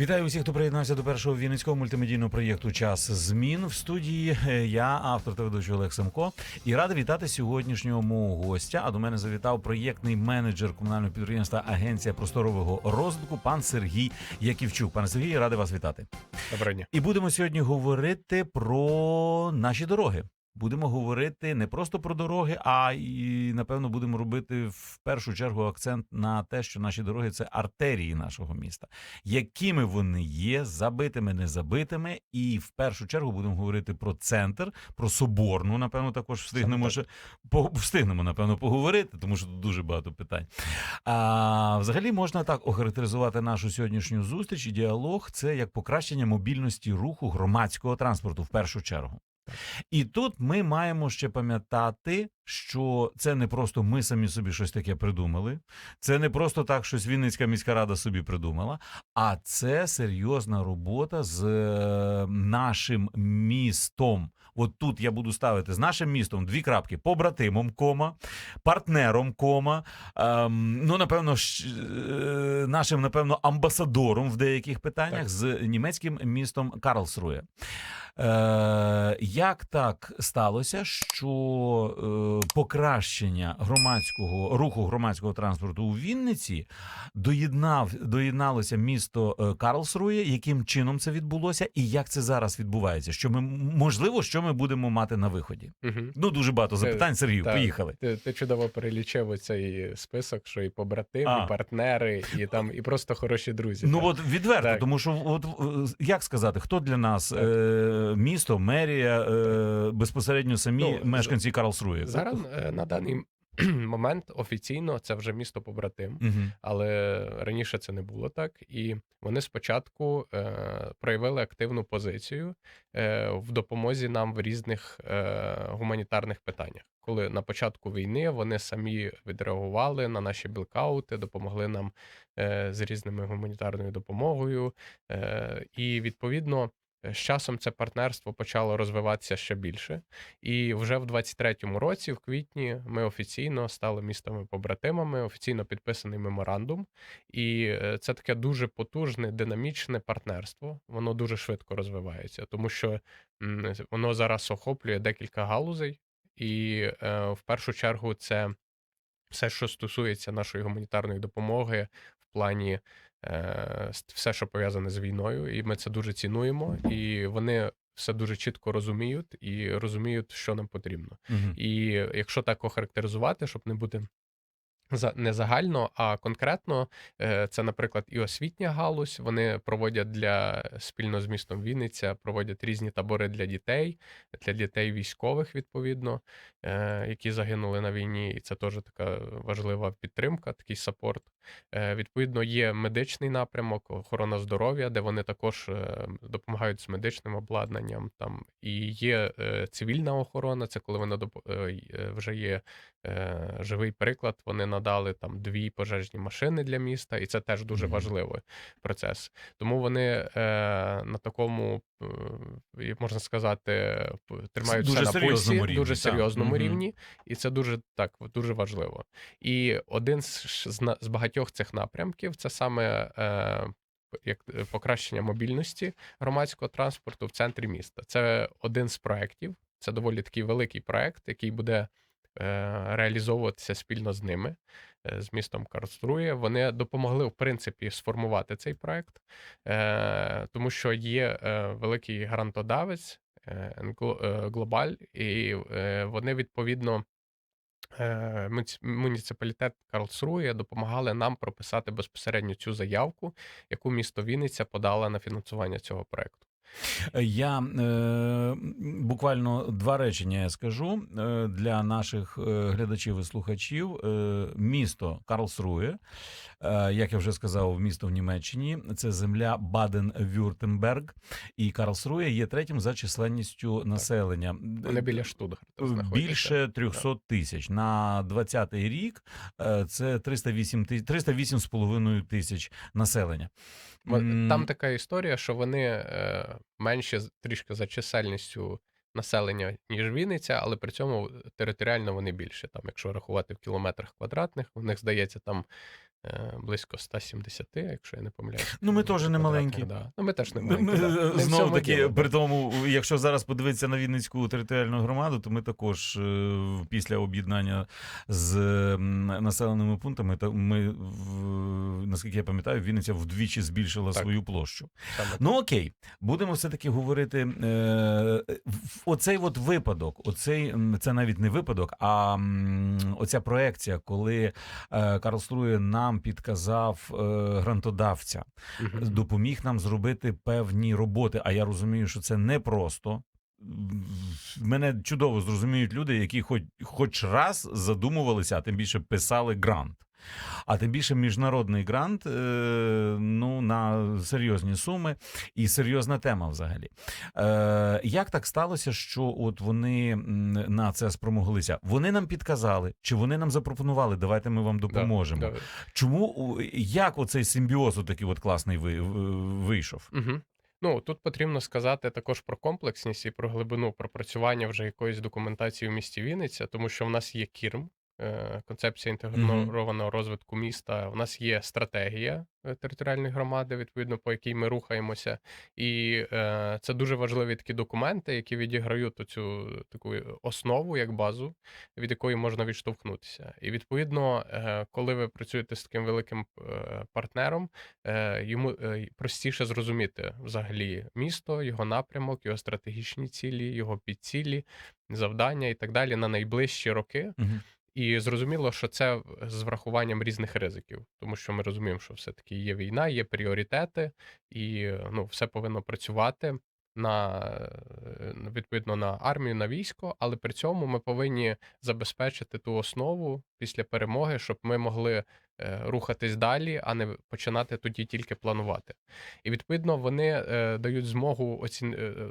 Вітаю усіх, хто приєднався до першого вінницького мультимедійного проєкту Час змін в студії. Я автор та ведучий Олег Семко. І радий вітати сьогоднішнього мого гостя. А до мене завітав проєктний менеджер комунального підприємства Агенція просторового розвитку, пан Сергій Яківчук. Пане Сергій, радий вас вітати. Доброго дня. І будемо сьогодні говорити про наші дороги. Будемо говорити не просто про дороги, а і напевно будемо робити в першу чергу акцент на те, що наші дороги це артерії нашого міста, якими вони є, забитими, не забитими. І в першу чергу будемо говорити про центр, про соборну. Напевно, також встигнемо Саме ще по встигнемо, напевно, поговорити, тому що тут дуже багато питань. А взагалі можна так охарактеризувати нашу сьогоднішню зустріч і діалог. Це як покращення мобільності руху громадського транспорту в першу чергу. І тут ми маємо ще пам'ятати, що це не просто ми самі собі щось таке придумали, це не просто так, щось Вінницька міська рада собі придумала, а це серйозна робота з е, нашим містом. От тут я буду ставити з нашим містом дві крапки: побратимом, кома, партнером, кома. Ем, ну, напевно, щ- е, нашим, напевно, амбасадором в деяких питаннях Так. з німецьким містом Карлсрує. Е, як так сталося, що е, покращення громадського руху громадського транспорту у Вінниці доєднав доєдналося місто е, Карлсрує? Яким чином це відбулося, і як це зараз відбувається? Що ми можливо, що ми будемо мати на виході? Угу. Ну дуже багато запитань. Сергію, та, поїхали. Ти, ти чудово перелічив цей список, що і побратими, і партнери, і там і просто хороші друзі. Ну так. от відверто, Так. тому що от е, як сказати, хто для нас е, місто, мерія, е, безпосередньо самі Ну, мешканці Карлсрує? зараз е, на даний момент офіційно це вже місто побратим. Угу. Але раніше це не було так, і вони спочатку е, проявили активну позицію е, в допомозі нам в різних е, гуманітарних питаннях. Коли на початку війни вони самі відреагували на наші білкаути, допомогли нам е, з різними гуманітарною допомогою, е, і відповідно. З часом це партнерство почало розвиватися ще більше, і вже в 23-му році, в квітні, ми офіційно стали містами-побратимами, офіційно підписаний меморандум. І е, це таке дуже потужне, динамічне партнерство. Воно дуже швидко розвивається, тому що воно зараз охоплює декілька галузей, і е, в першу чергу це все, що стосується нашої гуманітарної допомоги в плані все, що пов'язане з війною, і ми це дуже цінуємо. І вони все дуже чітко розуміють і розуміють, що нам потрібно. Угу. І якщо так охарактеризувати, щоб не бути за не загально, а конкретно, е, це, наприклад, і освітня галузь. Вони проводять для спільно з містом Вінниця, проводять різні табори для дітей, для дітей військових, відповідно, е, які загинули на війні. І це теж така важлива підтримка, такий сапорт. Е, Відповідно, є медичний напрямок, охорона здоров'я, де вони також е, допомагають з медичним обладнанням. Там і є е, цивільна охорона, це коли вона вже є живий приклад. Вони надали там дві пожежні машини для міста, і це теж дуже важливий процес. Тому вони на такому, можна сказати, п- тримають Дуже на пульсі, рівні, дуже серйозному Мгм. рівні, і це дуже так дуже важливо. І один з, з, багатьох цих напрямків це саме. Е, як е, покращення мобільності громадського транспорту в центрі міста. Це один з проєктів. Це доволі такий великий проєкт, який буде е, реалізовуватися спільно з ними, е, з містом Карструє. Вони допомогли, в принципі, сформувати цей проєкт, е, тому що є е, великий грантодавець е, е, Глобаль, і е, вони відповідно. е, Муніципалітет Карлсрує допомагали нам прописати безпосередньо цю заявку, яку місто Вінниця подала на фінансування цього проекту. Я е, буквально два речення я скажу е, для наших е, глядачів і слухачів. Е, місто Карлсрує, е, як я вже сказав, місто в Німеччині. Це земля Баден-Вюртемберг, і Карлсрує є третім за численністю населення. Вони біля Штутгарта. Більше 300 тисяч на 20-й рік. е, Це 308 тисяч 308,5 тисяч населення. Там така історія, що вони е, менші з- трішки за чисельністю населення, ніж Вінниця, але при цьому територіально вони більше. Там, якщо рахувати в кілометрах квадратних, у них здається там е, близько 170, якщо я не помиляюсь. Ну, ми теж не маленькі. Да. Ну, ми теж не Ми- да. Не Знову таки, діло. при тому, якщо зараз подивитися на Вінницьку територіальну громаду, то ми також е, після об'єднання з населеними пунктами, та ми наскільки я пам'ятаю, Вінниця вдвічі збільшила Так. свою площу. Саме Ну окей, будемо все-таки говорити. Е, оцей от випадок, оцей це навіть не випадок, а оця проекція, коли е, Карл Струє нам підказав е, грантодавця, угу. допоміг нам зробити певні роботи. А я розумію, що це не просто. Мене чудово зрозуміють люди, які хоч, хоч раз задумувалися, а тим більше писали грант. А тим більше міжнародний грант е, ну, на серйозні суми і серйозна тема взагалі. Е, як так сталося, що от вони на це спромоглися? Вони нам підказали, чи вони нам запропонували, давайте ми вам допоможемо. да. Чому як оцей симбіоз такий от класний ви, вийшов? Угу. Ну тут потрібно сказати також про комплексність і про глибину пропрацювання вже якоїсь документації в місті Вінниця, тому що в нас є КІРМ, концепція інтегрованого розвитку міста. У нас є стратегія е, територіальної громади, відповідно по якій ми рухаємося. І е, це дуже важливі такі документи, які відіграють цю таку основу як базу, від якої можна відштовхнутися. І відповідно, е, коли ви працюєте з таким великим е, партнером, е, йому е, простіше зрозуміти взагалі місто, його напрямок, його стратегічні цілі, його підцілі, завдання і так далі на найближчі роки. Мгм. І зрозуміло, що це з врахуванням різних ризиків, тому що ми розуміємо, що все-таки є війна, є пріоритети, і ну, все повинно працювати на е, відповідно на армію, на військо, але при цьому ми повинні забезпечити ту основу після перемоги, щоб ми могли е, рухатись далі, а не починати тоді тільки планувати. І відповідно вони е, дають змогу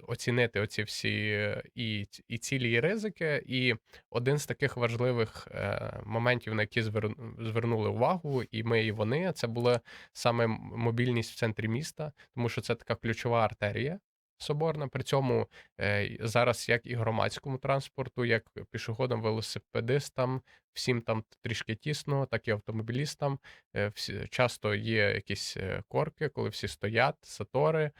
оцінити оці всі і, і цілі, і ризики. І один з таких важливих моментів, на які звер... звернули увагу, і ми, і вони, це була саме мобільність в центрі міста, тому що це така ключова артерія. Соборна, при цьому е, зараз як і громадському транспорту, як пішоходам, велосипедистам, всім там трішки тісно, так і автомобілістам. Е, часто є якісь е, корки, коли всі стоять, сатори.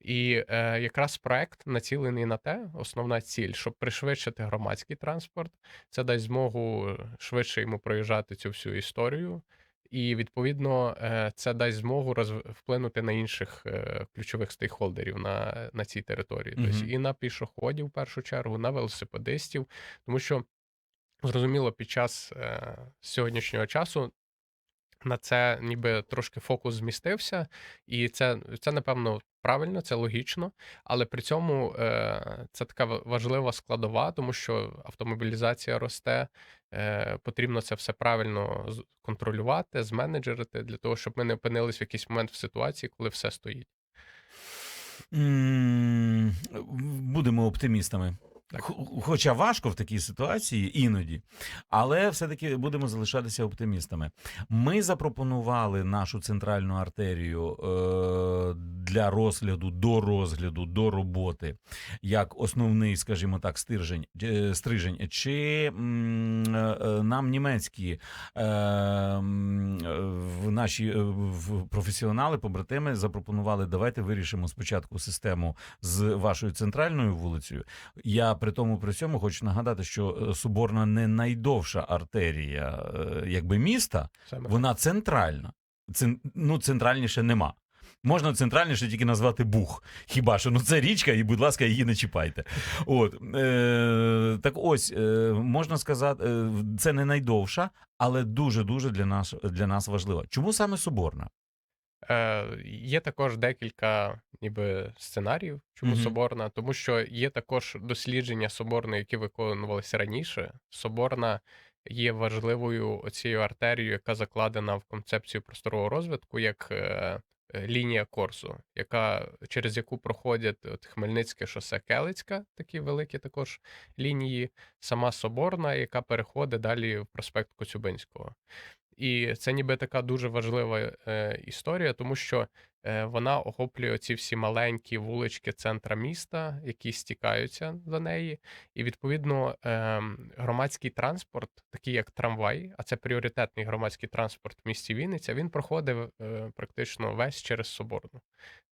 І е, якраз проект націлений на те, основна ціль, щоб пришвидшити громадський транспорт. Це дасть змогу швидше йому проїжджати цю всю історію. І відповідно е, це дасть змогу розв... вплинути на інших е, ключових стейкхолдерів на, на цій території. Тобто Мгм. і на пішоходів, в першу чергу, на велосипедистів, тому що зрозуміло, під час е, сьогоднішнього часу на це ніби трошки фокус змістився, і це, це напевно правильно, це логічно. Але при цьому е, це така важлива складова, тому що автомобілізація росте. Е, потрібно це все правильно контролювати, зменеджерити для того, щоб ми не опинились в якийсь момент в ситуації, коли все стоїть. Будемо оптимістами. Так. Хоча важко в такій ситуації іноді, але все-таки будемо залишатися оптимістами. Ми запропонували нашу центральну артерію е, для розгляду, до розгляду, до роботи, як основний, скажімо так, стержень, е, стрижень. Чи е, е, нам німецькі е, е, в наші е, в професіонали, побратими запропонували, давайте вирішимо спочатку систему з вашою центральною вулицею. Я при тому при цьому хочу нагадати, що е, Соборна не найдовша артерія е, якби міста, Саме вона центральна. Цен, ну, центральніше нема. Можна центральніше тільки назвати Бух. Хіба що ну це річка, і, будь ласка, її не чіпайте. От е, так ось е, можна сказати, е, це не найдовша, але дуже дуже для нас для нас важлива. Чому саме Соборна? Е, є також декілька ніби сценаріїв, чому Мгм. Соборна, тому що є також дослідження Соборної, які виконувалися раніше. Соборна є важливою оцією артерією, яка закладена в концепцію просторового розвитку, як е, е, лінія Корсу, яка через яку проходять от Хмельницьке шосе Келицька, такі великі також лінії, сама Соборна, яка переходить далі в проспект Коцюбинського. І це ніби така дуже важлива е, історія, тому що е, вона охоплює ці всі маленькі вулички центра міста, які стікаються до неї. І відповідно е, громадський транспорт, такий як трамвай, а це пріоритетний громадський транспорт в місті Вінниця, він проходив е, практично весь через Соборну.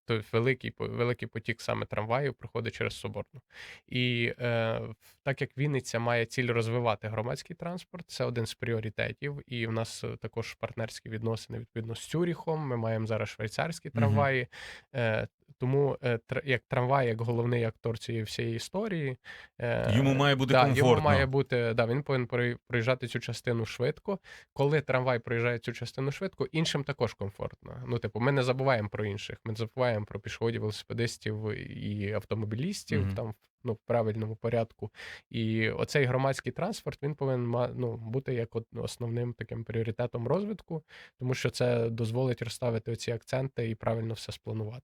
Тобто великий, великий потік саме трамваїв проходить через Соборну. І е, так як Вінниця має ціль розвивати громадський транспорт, це один з пріоритетів. І в нас е, також партнерські відносини відповідно з Цюріхом. Ми маємо зараз швейцарські трамваї. Е, тому е, тр- як трамвай, як головний актор цієї всієї історії, е, Йому має бути да, комфортно. Йому має бути, да, він повинен проїжджати цю частину швидко. Коли трамвай проїжджає цю частину швидко, іншим також комфортно. Ну, типу, ми не забуваємо про інших. Ми не забуваємо про пішоходів, велосипедистів і автомобілістів Мгм. там ну, в правильному порядку. І оцей громадський транспорт він повинен ну, бути як основним таким пріоритетом розвитку, тому що це дозволить розставити оці акценти і правильно все спланувати.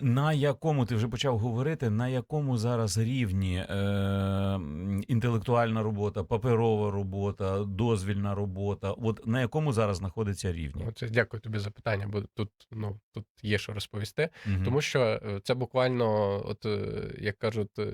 На якому ти вже почав говорити, на якому зараз рівні е, інтелектуальна робота, паперова робота, дозвільна робота? От на якому зараз знаходиться рівні? Оце дякую тобі за питання, бо тут ну тут є що розповісти. Мгм. Тому що е, це буквально, от е, як кажуть, е,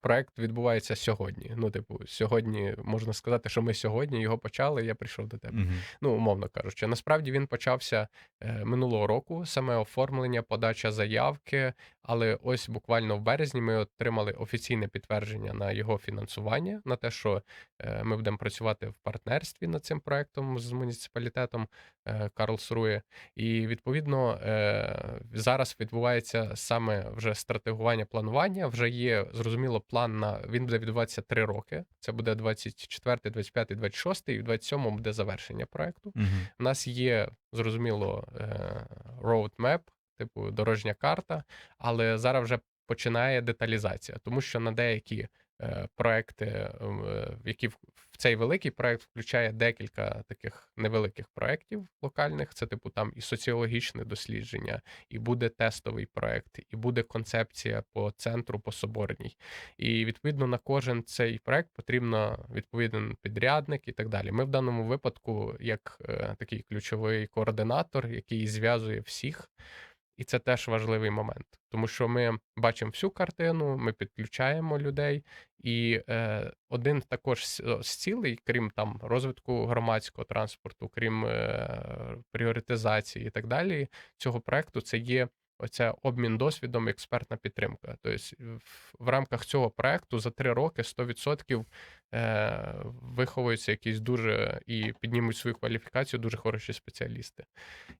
проект відбувається сьогодні. Ну, типу, сьогодні можна сказати, що ми сьогодні його почали. Я прийшов до тебе. Мгм. Ну, умовно кажучи, насправді він почався е, минулого року, саме оформлення, подача заявки. Але ось буквально в березні ми отримали офіційне підтвердження на його фінансування, на те, що е, ми будемо працювати в партнерстві над цим проектом з муніципалітетом е, Карлсрує. І відповідно е, зараз відбувається саме вже стратегування планування. Вже є зрозуміло план на він буде відбуватися три роки. Це буде 24, 25, 26, і в 27 буде завершення проекту. Угу. У нас є зрозуміло е, roadmap, типу дорожня карта, але зараз вже починає деталізація, тому що на деякі е, проекти, е, які в цей великий проект включає декілька таких невеликих проєктів локальних. Це типу там і соціологічне дослідження, і буде тестовий проект, і буде концепція по центру, по соборній. І відповідно на кожен цей проект потрібно відповіден підрядник і так далі. Ми в даному випадку, як е, такий ключовий координатор, який зв'язує всіх. І це теж важливий момент, тому що ми бачимо всю картину, ми підключаємо людей, і е, один також з, цілей, крім там розвитку громадського транспорту, крім е, пріоритизації і так далі, цього проекту це є оця обмін досвідом, експертна підтримка. Тобто, в, в рамках цього проекту за три роки 100% е, виховуються якісь дуже і піднімуть свою кваліфікацію дуже хороші спеціалісти.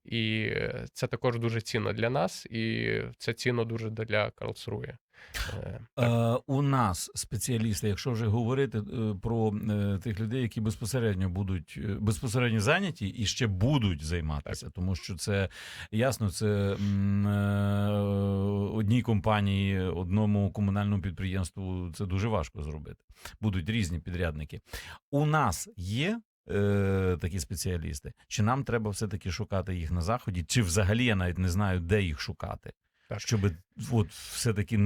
І е, це також дуже цінно для нас, і це цінно дуже для Карлсрує. Е, так. Е, у нас спеціалісти, якщо вже говорити е, про тих людей, які безпосередньо будуть безпосередньо зайняті і ще будуть займатися, тому що це ясно, це е, одній компанії, одному комунальному підприємству це дуже важко зробити. Будуть різні підрядники. У нас є. Такі спеціалісти, чи нам треба все-таки шукати їх на заході, чи взагалі я навіть не знаю, де їх шукати, Так. щоб от все-таки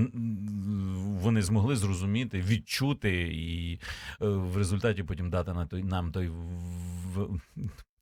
вони змогли зрозуміти, відчути і е, в результаті потім дати на той нам той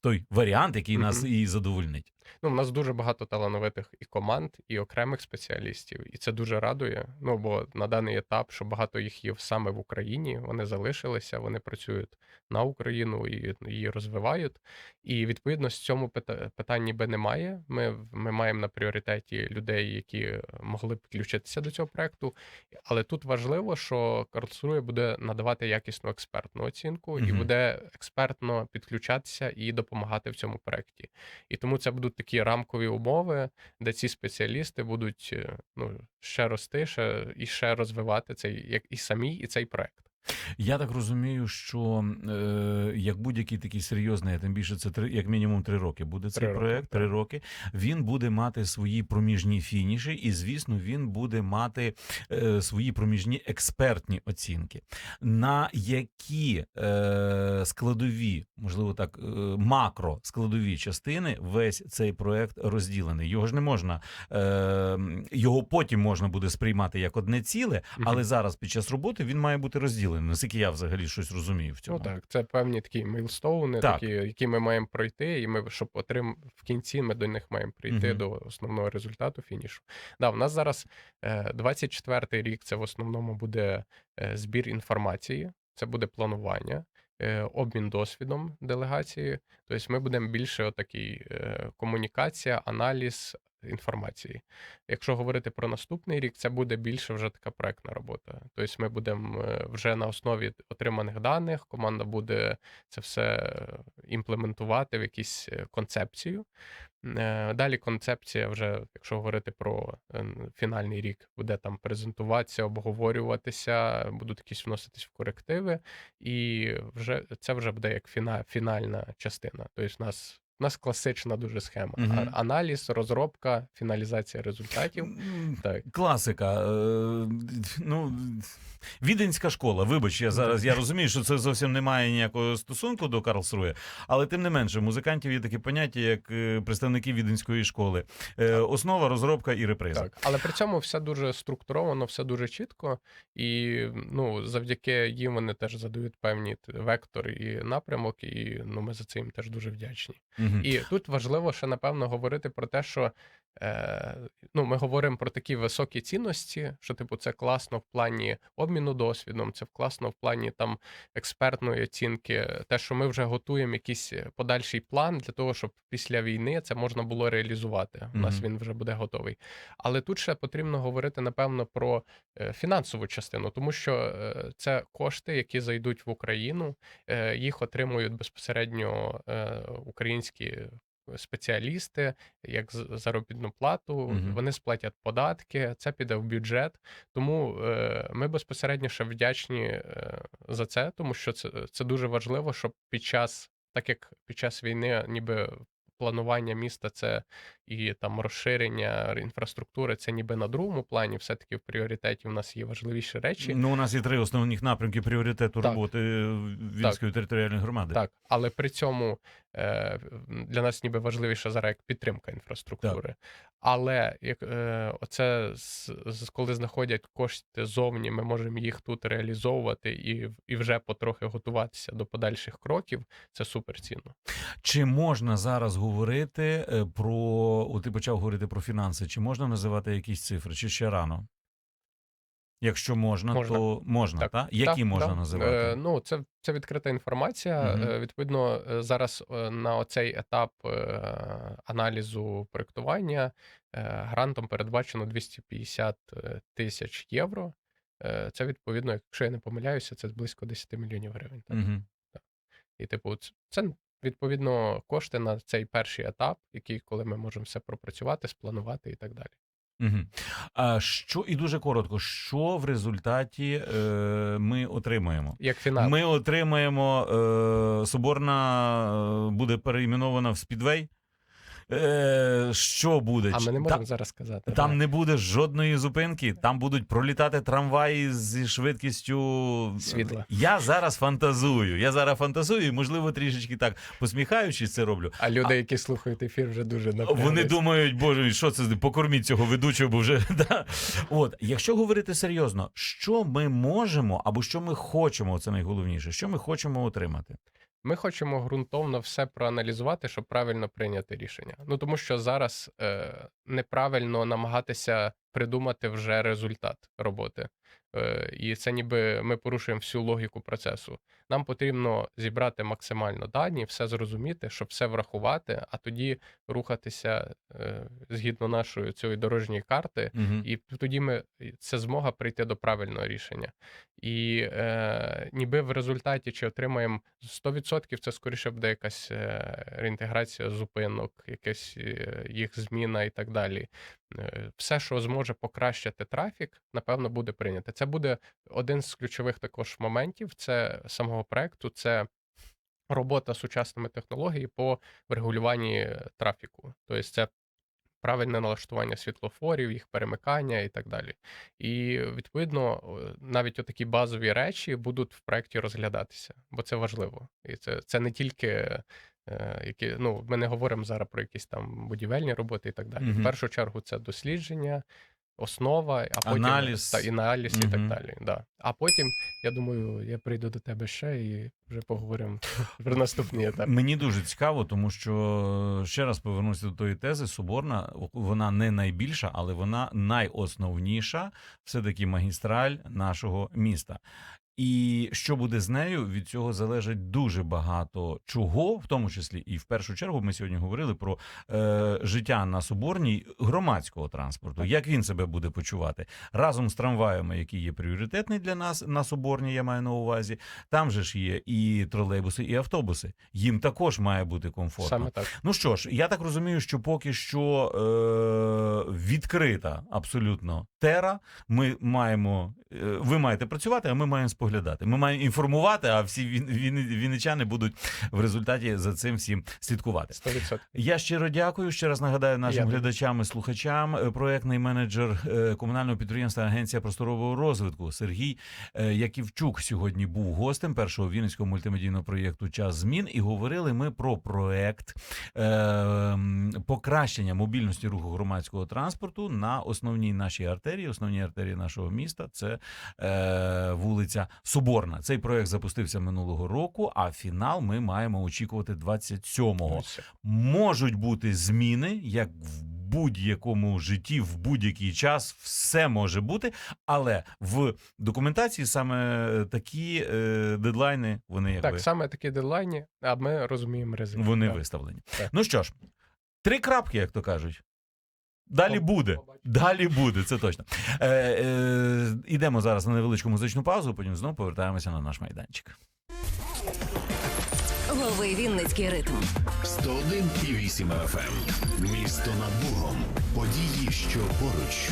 той варіант, який нас і задовольнить. Ну, у нас дуже багато талановитих і команд, і окремих спеціалістів, і це дуже радує. Ну бо на даний етап, що багато їх є саме в Україні, вони залишилися, вони працюють на Україну і її розвивають. І відповідно з цьому пита- питань ніби немає. Ми, ми маємо на пріоритеті людей, які могли б підключитися до цього проекту. Але тут важливо, що Карлсрує буде надавати якісну експертну оцінку і Мгм. буде експертно підключатися і допомагати в цьому проекті. І тому це будуть такі рамкові умови, де ці спеціалісти будуть е, ну, ще рости, ще і ще розвивати цей як і самі, і цей проект. Я так розумію, що е, як будь-який такий серйозний, а тим більше це три, як мінімум три роки буде цей Три роки, проект. Три так. роки. Він буде мати свої проміжні фініші, і звісно, він буде мати е, свої проміжні експертні оцінки. На які е, складові, можливо, так, е, макро складові частини весь цей проект розділений. Його ж не можна, е, його потім можна буде сприймати як одне ціле, але зараз під час роботи він має бути розділений. Виділений, наскільки я взагалі щось розумію в цьому. Ну так, це певні такі мейлстоуни, Так. такі, які ми маємо пройти, і ми, щоб отрим... в кінці ми до них маємо прийти Мгм. до основного результату фінішу. Да, в нас зараз е, 24-й рік це в основному буде е, збір інформації, це буде планування, е, обмін досвідом делегації. Тобто ми будемо більше отакий е, комунікація, аналіз інформації. Якщо говорити про наступний рік, це буде більше вже така проектна робота. Тобто ми будемо е, вже на основі отриманих даних, команда буде це все імплементувати в якусь е, концепцію. Е, Далі концепція, вже, якщо говорити про фінальний рік, буде там презентуватися, обговорюватися, будуть якісь вноситись в корективи, і вже це вже буде як фіна, фінальна частина. Тобто, у нас. У нас класична дуже схема. А- Аналіз, розробка, фіналізація результатів. Так. Класика. Е, ну, віденська школа. Вибач, я зараз я розумію, що це зовсім не має ніякого стосунку до Карлсрує, але тим не менше, у музикантів є такі поняття, як е, представники віденської школи. Е, Основа, розробка і реприза. Так, але при цьому все дуже структуровано, все дуже чітко, і ну, завдяки їм вони теж задають певні вектор і напрямок, і ну, ми за це їм теж дуже вдячні. І тут важливо ще напевно говорити про те, що е, ну, ми говоримо про такі високі цінності, що типу це класно в плані обміну досвідом, це класно в плані там експертної оцінки, те, що ми вже готуємо якийсь подальший план для того, щоб після війни це можна було реалізувати. У нас він вже буде готовий. Але тут ще потрібно говорити напевно про е, фінансову частину, тому що е, це кошти, які зайдуть в Україну, е, їх отримують безпосередньо е, українські. Спеціалісти, як заробітну плату, угу. вони сплатять податки, це піде в бюджет. Тому е, ми безпосередньо ще вдячні е, за це, тому що це, це дуже важливо, щоб під час, так як під час війни, ніби планування міста це і там розширення інфраструктури, це ніби на другому плані, все-таки в пріоритеті у нас є важливіші речі. Ну, у нас є три основних напрямки пріоритету Так. роботи Вінської територіальної громади. Так, але при цьому е, для нас ніби важливіше зараз як підтримка інфраструктури. Але як е, оце з, коли знаходять кошти зовні, ми можемо їх тут реалізовувати і, і вже потрохи готуватися до подальших кроків. Це супер цінно. Чи можна зараз говорити е, про от ти почав говорити про фінанси? Чи можна називати якісь цифри, чи ще рано? Якщо можна, Можна. то можна, так? Так. Які Так, можна да. називати? Е, ну, це, це відкрита інформація. Е, відповідно, е, зараз е, на оцей етап е, аналізу проєктування е, грантом передбачено 250 е, тисяч євро. Е, Це відповідно, якщо я не помиляюся, це близько 10 мільйонів гривень. Так? Мгм. І, типу, це відповідно кошти на цей перший етап, який, коли ми можемо все пропрацювати, спланувати і так далі. Угу. А що і дуже коротко, що в результаті е, ми отримаємо? Як фінал. Ми отримаємо е, Соборна е, буде переіменована в Спідвей. Е, що буде? А ми не та- можемо зараз сказати. Там не буде жодної зупинки, там будуть пролітати трамваї зі швидкістю Світла. Я зараз фантазую. Я зараз фантазую, і можливо трішечки так посміхаючись це роблю. А люди, які слухають ефір, вже дуже напряглись. Вони думають, боже, що це покорміть цього ведучого, бо вже да. от. Якщо говорити серйозно, що ми можемо або що ми хочемо, це найголовніше, що ми хочемо отримати. Ми хочемо ґрунтовно все проаналізувати, щоб правильно прийняти рішення. Ну тому що зараз е, неправильно намагатися придумати вже результат роботи. Е, і це ніби ми порушуємо всю логіку процесу. Нам потрібно зібрати максимально дані, все зрозуміти, щоб все врахувати, а тоді рухатися е, згідно нашої цієї дорожньої карти, Угу. і тоді ми це змога прийти до правильного рішення. І е, ніби в результаті чи отримаємо 100%, це скоріше буде якась е, реінтеграція зупинок, якась е, їх зміна і так далі. Е, все, що зможе покращити трафік, напевно, буде прийнято. Це буде один з ключових також моментів. Це самого проекту. Це робота з сучасними технологіями по врегулюванні трафіку. Тобто, це правильне налаштування світлофорів, їх перемикання і так далі. І відповідно, навіть отакі базові речі будуть в проєкті розглядатися, бо це важливо. І це, це не тільки. е, Які, ну, ми не говоримо зараз про якісь там будівельні роботи і так далі. Мгм. В першу чергу це дослідження, основа, а потім Аналіз. та, і аналіз, і так далі. Да. А потім, я думаю, я прийду до тебе ще і вже поговоримо про наступні етап. Мені дуже цікаво, тому що ще раз повернуся до тої тези. Соборна вона не найбільша, але вона найосновніша, все таки магістраль нашого міста. І що буде з нею, від цього залежить дуже багато чого, в тому числі і в першу чергу ми сьогодні говорили про е, життя на Соборній громадського транспорту. Як він себе буде почувати разом з трамваями, який є пріоритетний для нас на Соборній, я маю на увазі. Там же ж є і тролейбуси, і автобуси. Їм також має бути комфортно. Саме так. Ну що ж, я так розумію, що поки що е- відкрита абсолютно тера. Ми маємо, е- ви маєте працювати, а ми маємо споглядати. Ми маємо інформувати, а всі він, він, вінничани будуть в результаті за цим всім слідкувати. 100%. Я щиро дякую. Ще раз нагадаю нашим Я глядачам і слухачам. е, Проектний менеджер е, комунального підприємства Агенція просторового розвитку Сергій Яківчук сьогодні був гостем першого вінницького мультимедійного проєкту Час змін. І говорили ми про проект е, покращення мобільності руху громадського транспорту на основній нашій артерії, основній артерії нашого міста. Це е, вулиця Соборна. Цей проект запустився минулого року. А фінал ми маємо очікувати 27-го можуть бути зміни, як в будь-якому житті, в будь-який час, все може бути. Але в документації саме такі е, дедлайни вони якби Так, саме такі дедлайні, а ми розуміємо ризики. вони Да. виставлені. Так. Ну що ж, три крапки, як то кажуть. Далі буде. Далі буде, це точно. Е, е, ідемо зараз на невеличку музичну паузу, потім знову повертаємося на наш майданчик. Лови Вінницький ритм. 101,8 FM. Місто над Богом. Події, що поруч.